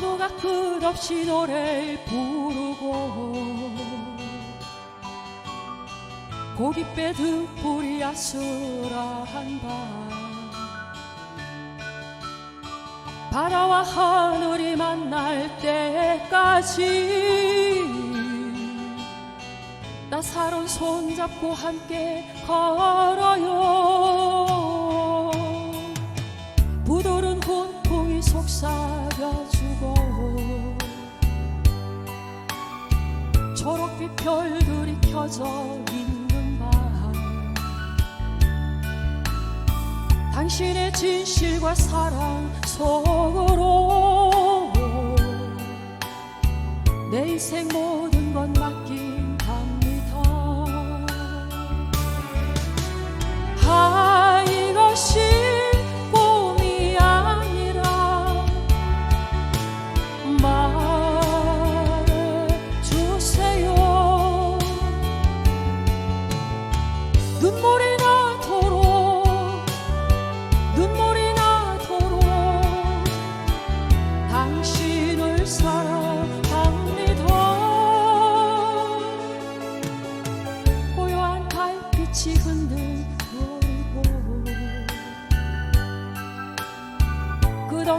파도가 끝없이 노래 부르고 고깃배 등불이 아슬한 밤 바다와 하늘이 만날 때까지 나사로운 손잡고 함께 걸어요 속삭여주고 초록빛 별들이 켜져 있는 밤. 당신의 진실과 사랑 속으로 내 인생 모든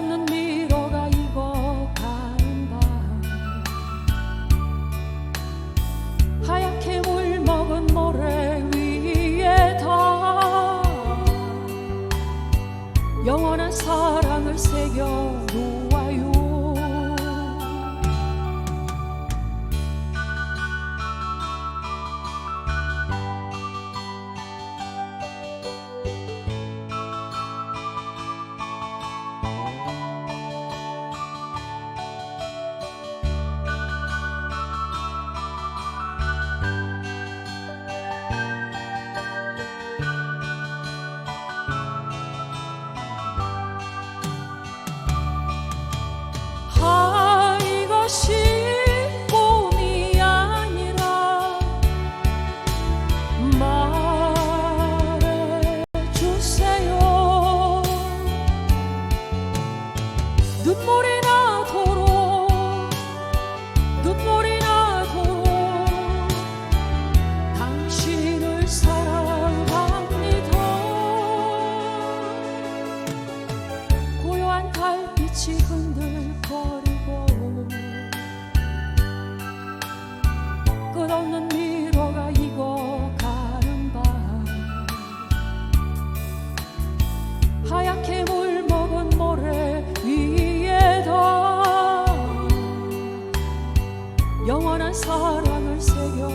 끝없 빛이 흔들거리고 끝없는 미로가 익어가는 밤. 하얗게 물먹은 모래 위에다 영원한 사랑을 새겨